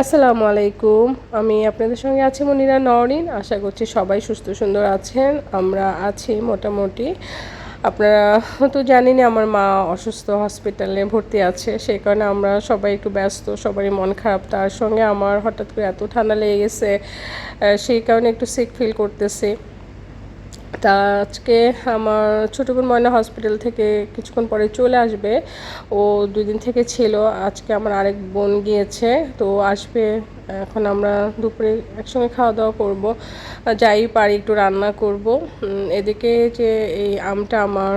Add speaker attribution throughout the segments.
Speaker 1: আসসালামু আলাইকুম আমি আপনাদের সঙ্গে আছি মনিরা নরিন আশা করছি সবাই সুস্থ সুন্দর আছেন। আমরা আছি মোটামুটি। আপনারা তো জানেনই আমার মা অসুস্থ হসপিটালে ভর্তি আছে। সেই কারণে আমরা সবাই একটু ব্যস্ত, সবারই মন খারাপ। তার সঙ্গে আমার হঠাৎ করে এত ঠান্ডা লেগে গেছে সেই কারণে একটু সিক ফিল করতেছি। তা আজকে আমার ছোটো বোন ময়না হসপিটাল থেকে কিছুক্ষণ পরে চলে আসবে। ও দুই দিন থেকে ছিল, আজকে আমার আরেক বোন গিয়েছে, তো আসবে। এখন আমরা দুপুরে একসঙ্গে খাওয়া দাওয়া করব। যাই পারি একটু রান্না করব। এদিকে যে এই আমটা আমার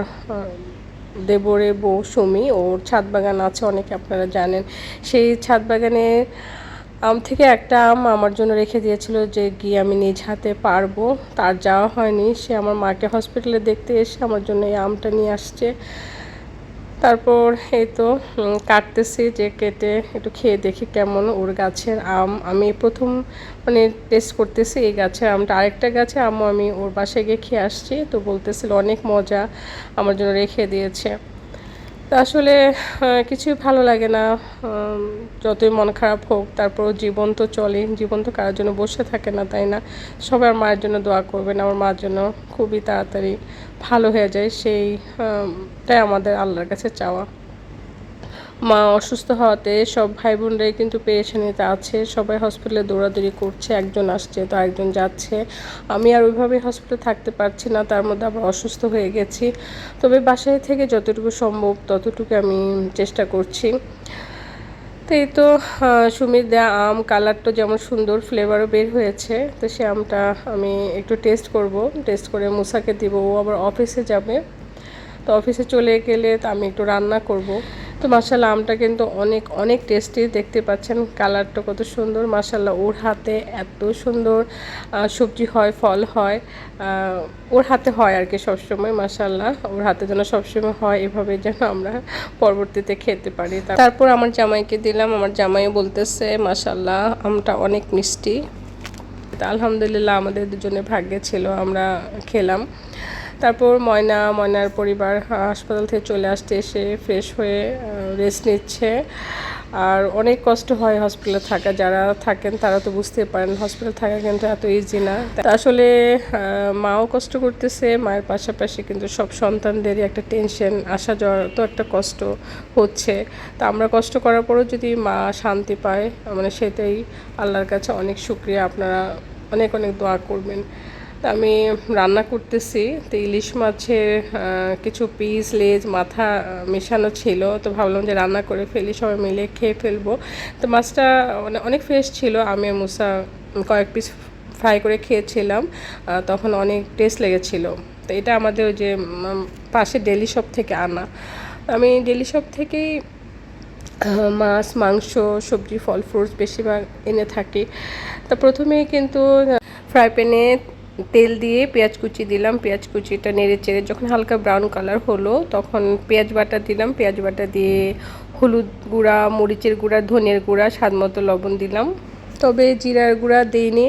Speaker 1: দেবরে বউ সুমি, ওর ছাদ বাগান আছে, অনেকে আপনারা জানেন। সেই ছাদ বাগানে আম থেকে একটা আম আমার জন্য রেখে দিয়েছিল যে গিয়ে আমি নিজ হাতে পারব। তার যাওয়া হয়নি। সে আমার মাকে হসপিটালে দেখতে এসে আমার জন্য এই আমটা নিয়ে আসছে। তারপর এই তো কাটতেছি যে কেটে একটু খেয়ে দেখি কেমন ওর গাছের আম। আমি প্রথম মানে টেস্ট করতেছি এই গাছের আমটা। আরেকটা গাছে আমও আমি ওর বাসায় গিয়ে খেয়ে আসছি। তো বলতেছিল অনেক মজা আমার জন্য রেখে দিয়েছে। আসলে কিছুই ভালো লাগে না। যতই মন খারাপ হোক তারপরও জীবন তো চলে জীবন তো কারোর জন্য বসে থাকে না তাই না? সবার মায়ের জন্য দোয়া করবেন। আমার মার জন্য খুবই তাড়াতাড়ি ভালো হয়ে যায় সেই আম, টাই আমাদের আল্লাহর কাছে চাওয়া। মা অসুস্থ হওয়াতে সব ভাই বোনরাই কিন্তু পেরেশানিতে আছে। সবাই হসপিটালে দৌড়াদৌড়ি করছে, একজন আসছে তো একজন যাচ্ছে। আমি আর ওইভাবে হসপিটালে থাকতে পারছি না, তার মধ্যে আবার অসুস্থ হয়ে গেছি। তবে বাসায় থেকে যতটুকু সম্ভব ততটুকু আমি চেষ্টা করছি। তো এই তো সুমির দেয়া আম, কালারটা যেমন সুন্দর ফ্লেভারও বের হয়েছে। তো সে আমটা আমি একটু টেস্ট করব। টেস্ট করে মুসাকে দিব, ও আবার অফিসে যাবে। তো অফিসে চলে গেলে তো আমি একটু রান্না করব। তো মাসাল্লাহ আমটা কিন্তু অনেক অনেক টেস্টি দেখতে পাচ্ছেন কালারটা কত সুন্দর। মাসাল্লাহ ওর হাতে এত সুন্দর সবজি হয়, ফল হয় ওর হাতে হয় আর কি সবসময় মাসাল্লাহ ওর হাতে যেন সবসময় হয়, এভাবে যেন আমরা পরবর্তীতে খেতে পারি। তারপর আমার জামাইকে দিলাম, আমার জামাইও বলতেছে মাসাল্লাহ আমটা অনেক মিষ্টি। আলহামদুলিল্লাহ আমাদের দুজনে ভাগ্যে ছিল, আমরা খেলাম। তারপর ময়না, ময়নার পরিবার হাসপাতাল থেকে চলে আসতে এসে ফ্রেশ হয়ে রেস্ট নিচ্ছে। আর অনেক কষ্ট হয় হসপিটালে থাকা, যারা থাকেন তারা তো বুঝতে পারেন হসপিটাল থাকা কিন্তু এত ইজি না। আসলে মাও কষ্ট করতেছে, মায়ের পাশাপাশি কিন্তু সব সন্তানদেরই একটা টেনশন আসা যাওয়ার তো একটা কষ্ট হচ্ছে। তা আমরা কষ্ট করার পরও যদি মা শান্তি পায় মানে সেটাই আল্লাহর কাছে অনেক শুক্রিয়া। আপনারা অনেক অনেক দোয়া করবেন। আমি রান্না করতেছি, তো ইলিশ মাছের কিছু পিস লেজ, মাথা মেশানো ছিল, তো ভাবলাম যে রান্না করে ফেলি, সবাই মিলে খেয়ে ফেলব। তো মাছটা অনেক ফ্রেশ ছিল, আমি মুসা কয়েক পিস ফ্রাই করে খেয়েছিলাম তখন অনেক টেস্ট লেগেছিল। তো এটা আমাদের ওই যে পাশে ডেলি শপ থেকে আনা। আমি ডেলি শপ থেকেই মাছ, মাংস, সবজি, ফল ফ্রুটস বেশিরভাগ এনে থাকি। তা প্রথমেই কিন্তু ফ্রাই প্যানে তেল দিয়ে পেঁয়াজ কুচি দিলাম, পেঁয়াজ কুচিটা নেড়ে চেড়ে যখন হালকা ব্রাউন কালার হলো, তখন পেঁয়াজ বাটা দিলাম, পেঁয়াজ বাটা দিয়ে হলুদ গুঁড়া, মরিচের গুঁড়া ধনের গুঁড়া, স্বাদ মতো লবণ দিলাম। তবে জিরার গুঁড়া দিইনি।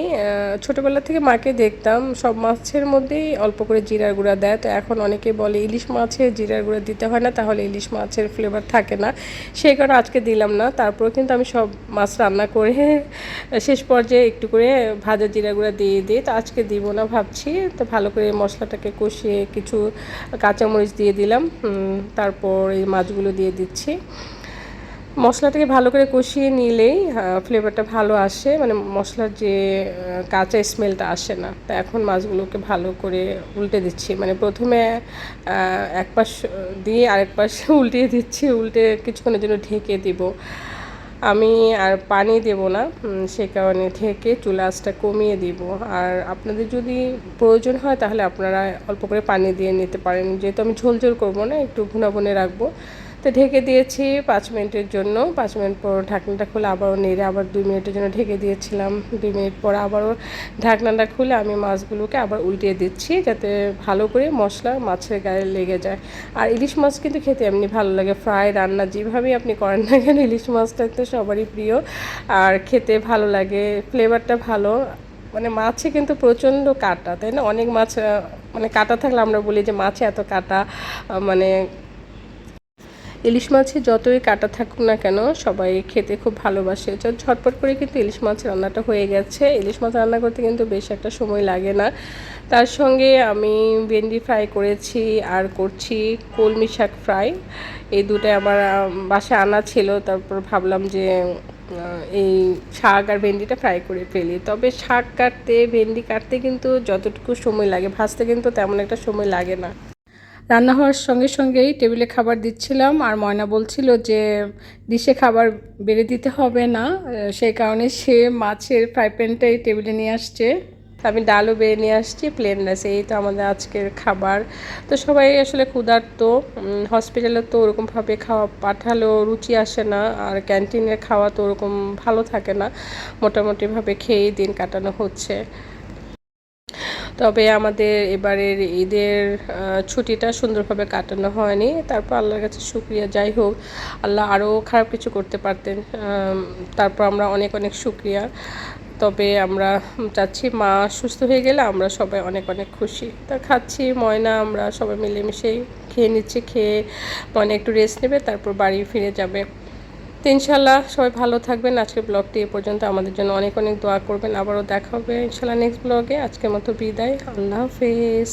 Speaker 1: ছোটবেলা থেকে মাকে দেখতাম। সব মাছের মধ্যেই অল্প করে জিরার গুঁড়া দেয়। তো এখন অনেকে বলে, ইলিশ মাছে জিরার গুঁড়া দিতে হয় না, তাহলে ইলিশ মাছের ফ্লেভার থাকে না। সেই কারণে আজকে দিলাম না। তারপরে কিন্তু আমি সব মাছ রান্না করে শেষ পর্যায়ে একটু করে ভাজা জিরা গুঁড়া দিয়ে দিই তো আজকে দিব না ভাবছি। তো ভালো করে মশলাটাকে কষিয়ে কিছু কাঁচামরিচ দিয়ে দিলাম। তারপর এই মাছগুলো দিয়ে দিচ্ছি। মশলাটাকে ভালো করে কষিয়ে নিলেই ফ্লেভারটা ভালো আসে। মানে মশলার যে কাঁচা স্মেলটা আসে না। তা এখন মাছগুলোকে ভালো করে উল্টে দিচ্ছি। মানে প্রথমে এক পাশ দিয়ে আরেক পাশ উল্টিয়ে দিচ্ছি। উল্টে কিছুক্ষণের জন্য ঢেকে দিব। আমি আর পানি দেব না। সে কারণে ঢেকে চুলা আঁচটা কমিয়ে দিব। আর আপনাদের যদি প্রয়োজন হয়, তাহলে আপনারা অল্প করে পানি দিয়ে নিতে পারেন। যেহেতু আমি ঝোল ঝোল করব না, একটু ভুনা ভুনে রাখব। তো ঢেকে দিয়েছি পাঁচ মিনিটের জন্য। পাঁচ মিনিট পর ঢাকনাটা খুলে আবারও নেড়ে আবার দুই মিনিটের জন্য ঢেকে দিয়েছিলাম। দুই মিনিট পর আবারও ঢাকনাটা খুলে আমি মাছগুলোকে আবার উল্টিয়ে দিচ্ছি যাতে ভালো করে মশলা মাছের গায়ে লেগে যায়। আর ইলিশ মাছ কিন্তু খেতে এমনি ভালো লাগে। ফ্রাই, রান্না যেভাবেই আপনি করেন না কেন, ইলিশ মাছটা তো সবারই প্রিয়। আর খেতে ভালো লাগে, ফ্লেভারটা ভালো। মানে মাছে কিন্তু প্রচণ্ড কাটা, তাই না? অনেক মাছ মানে কাটা থাকলে আমরা বলি যে মাছে এত কাটা মানে ইলিশ মাছে যতই কাটা থাকুক না কেন সবাই খেতে খুব ভালোবাসে। ঝটপট করে কিন্তু ইলিশ মাছ রান্নাটা হয়ে গেছে। ইলিশ মাছ রান্না করতে কিন্তু বেশ একটা সময় লাগে না। তার সঙ্গে আমি ভেন্ডি ফ্রাই করেছি আর করছি কলমি শাক ফ্রাই। এই দুটোই আমার বাসায় আনা ছিল। তারপর ভাবলাম যে এই শাক আর ভেন্ডিটা ফ্রাই করে ফেলি। তবে শাক কাটতে, ভেন্ডি কাটতে কিন্তু যতটুকু সময় লাগে, ভাজতে কিন্তু তেমন একটা সময় লাগে না। রান্না হওয়ার সঙ্গে সঙ্গেই টেবিলে খাবার দিচ্ছিলাম আর ময়না বলছিল যে ডিশে খাবার বেড়ে দিতে হবে না সেই কারণে সে মাছের ফ্রাই প্যানটাই টেবিলে নিয়ে আসছে। আমি ডালও বেড়ে নিয়ে আসছি প্লেন রাইস এই তো আমাদের আজকের খাবার। তো সবাই আসলে ক্ষুধার্ত হসপিটালে তো ওরকমভাবে খাওয়া, পাঠালেও রুচি আসে না, আর ক্যান্টিনের খাওয়া তো ওরকম ভালো থাকে না। মোটামুটিভাবে খেয়েই দিন কাটানো হচ্ছে। তবে আমাদের এবারের ঈদের ছুটিটা সুন্দরভাবে কাটানো হয়নি। তারপর আল্লাহর কাছে শুক্রিয়া। যাই হোক, আল্লাহ আরও খারাপ কিছু করতে পারতেন। তারপর আমরা অনেক অনেক শুক্রিয়া। তবে আমরা চাচ্ছি মা সুস্থ হয়ে গেলে আমরা সবাই অনেক অনেক খুশি। তা খাচ্ছি, ময়না, আমরা সবাই মিলেমিশেই খেয়ে নিচ্ছি, খেয়ে ময়না একটু রেস্ট নেবে, তারপর বাড়ি ফিরে যাবে। তো ইনশাল্লাহ সবাই ভালো থাকবেন। আজকের ব্লগটি এ পর্যন্ত। আমাদের জন্য অনেক অনেক দোয়া করবেন। আবারও দেখা হবে ইনশাল্লাহ নেক্সট ব্লগে। আজকের মতো বিদায়। আল্লাহ হাফেজ।